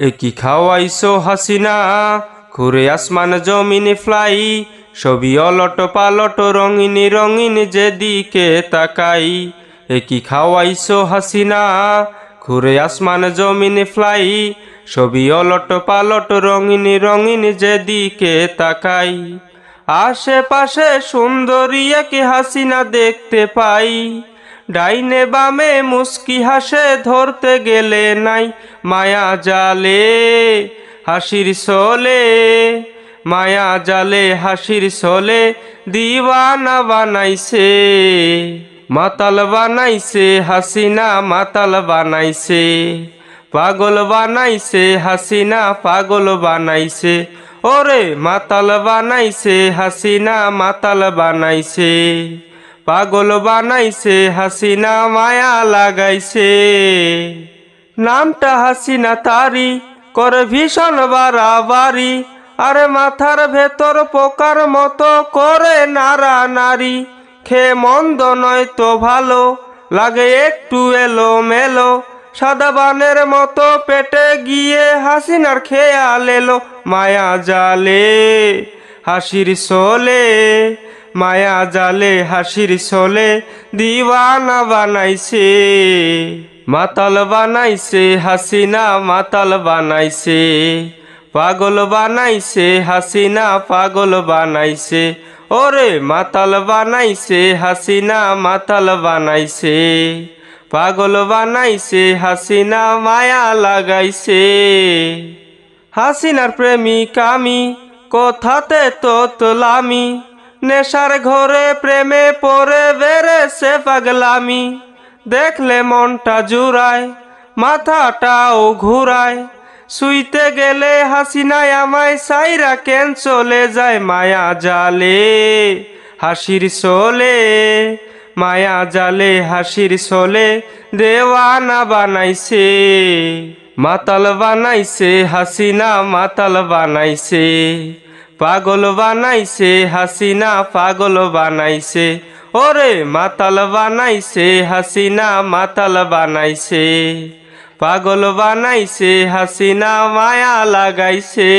এ কি খাওয়াইছো হাসিনা, ঘুরে আসমান জমিনে ফ্লাই, ছবি অলট পালট রঙিন রঙিন যেদিকে তাকাই। এ কি খাওয়াইছো হাসিনা, ঘুরে আসমান জমিনে ফ্লাই, ছবি অলট পালট রঙিন রঙিন যেদিকে তাকাই। আশেপাশে সুন্দরী এক হাসিনা দেখতে পাই। ডাইনে বামে মুস্কি হাসে, ধরতে গেলে নাই মায়া জালে, হাসির সলে মায়া জালে, হাসির সোলে দিওয়ানা বানাইছে। মাতাল বানাইছে, হাসিনা মাতাল বানাইছে। পাগল বানাইছে, হাসিনা পাগল বানাইছে। ওরে মাতাল বানাইছে, হাসিনা মাতাল বানাইছে। পাগল বানাইছে, হাসিনা মায়া লাগাইছে। নামটা হাসিনা তারি করে ভীষণ বাড়াবাড়ি। আরে মাথার ভেতর পোকার মতো করে নারা নারী। খেয়ে মন্দ নয় তো ভালো, লাগে একটু এলো মেলো সাদা বানের মতো পেটে গিয়ে হাসিনার খেয়াল এলো, মায়া জালে, হাসির সোলে। মায়া জালে হাসির সোলে দিওয়ানা বানাইছে। মাতাল বানাইছে হাসিনা, মাতাল বানাইছে। পাগল বানাইছে হাসিনা, পাগল বানাইছে। ওরে মাতাল বানাইছে হাসিনা, মাতাল বানাইছে। পাগল বানাইছে হাসিনা, মায়া লাগাইছে। হাসিনার প্রেমিক আমি, কোথাতে তো তোলামি। নেশার ঘরে, প্রেমে পড়ে বেড়েছে পাগলামি। দেখলে মনটা জুড়ায়, মাথাটাও ঘুরায়। শুইতে গেলে হাসিনায় আমায়, সাইরা কেন চলে যায় মায়া জালে? হাসির সোলে মায়া জালে, হাসির সোলে দেওয়ানা বানাইছে। মাতাল বানাইছে, হাসিনা মাতাল বানাইছে। পাগল বানাইছে, হাসিনা পাগল বানাইছে। ওরে মাতাল বানাইছে, হাসিনা মাতাল বানাইছে। পাগল বানাইছে, হাসিনা মায়া লাগাইছে।